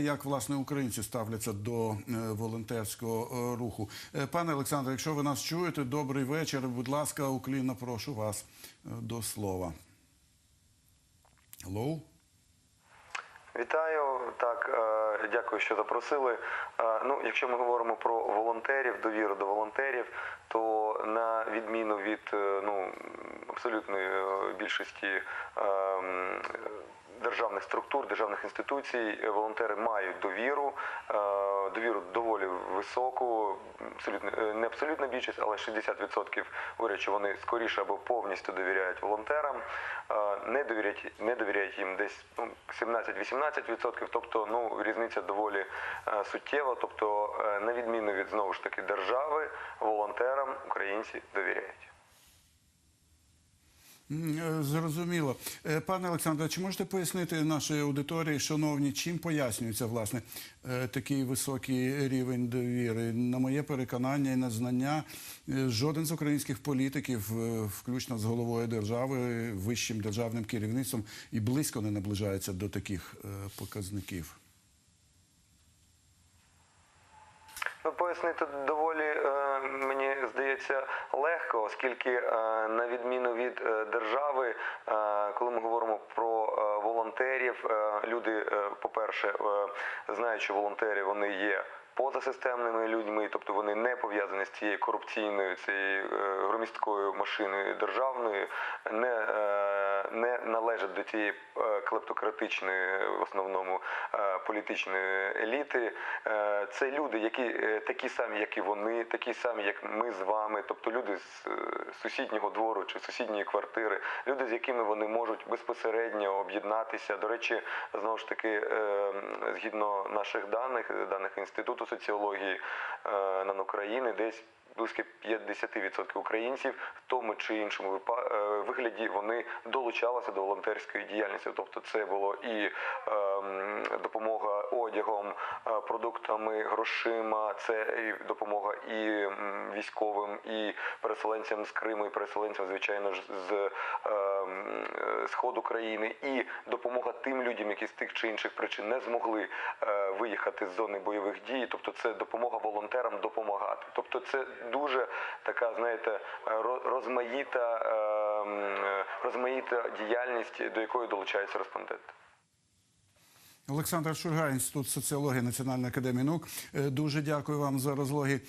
Як власне українці ставляться до е, волонтерського е, руху? Е, Пане Олександре, якщо ви нас чуєте, добрий вечір. Будь ласка, уклінно прошу вас до слова. Hello? Вітаю, так дякую, що запросили. Ну, якщо ми говоримо про волонтерів, довіру до волонтерів, то на відміну від ну абсолютної більшості е, м, державних структур, державних інституцій, е, волонтери мають довіру, е, довіру доволі високу, абсолютно е, не абсолютна більшість, але 60% говорять, що вони скоріше або повністю довіряють волонтерам, не довіряють, не довіряють їм десь ну, 17-18%, тобто ну різниця доволі суттєва. Тобто, на відміну від знову ж таки держави, волонтерам українці довіряють. Е, Зрозуміло. Е, Пане Олександре, чи можете пояснити нашій аудиторії, шановні, чим пояснюється власне е, такий високий рівень довіри? На моє переконання і на знання, жоден з українських політиків, включно з головою держави, вищим державним керівництвом, і близько не наближається до таких показників. Ну, пояснити доволі здається легко, оскільки е, на відміну від е, держави, е, коли ми говоримо про волонтерів, люди, по-перше, знають, що волонтери вони є. Позасистемними людьми, тобто вони не пов'язані з цією корупційною, цією громісткою машиною державною, не, не належать до цієї е, клептократичної в основному е, політичної еліти. Е, Це люди, які такі самі, як і вони, такі самі, як ми з вами, тобто люди з сусіднього двору чи сусідньої квартири, люди, з якими вони можуть безпосередньо об'єднатися. До речі, знову ж таки, згідно наших даних, даних інституту соціології НАН України, десь близько 50% українців в тому чи іншому е, вигляді вони долучалися до волонтерської діяльності. Тобто, це було і ем, допомога одягом, е, продуктами, грошима, це і допомога і військовим, і переселенцям з Криму, і переселенцям, звичайно з ем, е, сходу країни, і допомога тим людям, які з тих чи інших причин не змогли виїхати з зони бойових дій. Тобто, це допомога волонтерам. Тобто, це дуже така, знаєте, розмаїта, ем, розмаїта діяльність, до якої долучаються респонденти. Олександр Шурга, інститут соціології Національної академії наук. Е, Дуже дякую вам за розлоги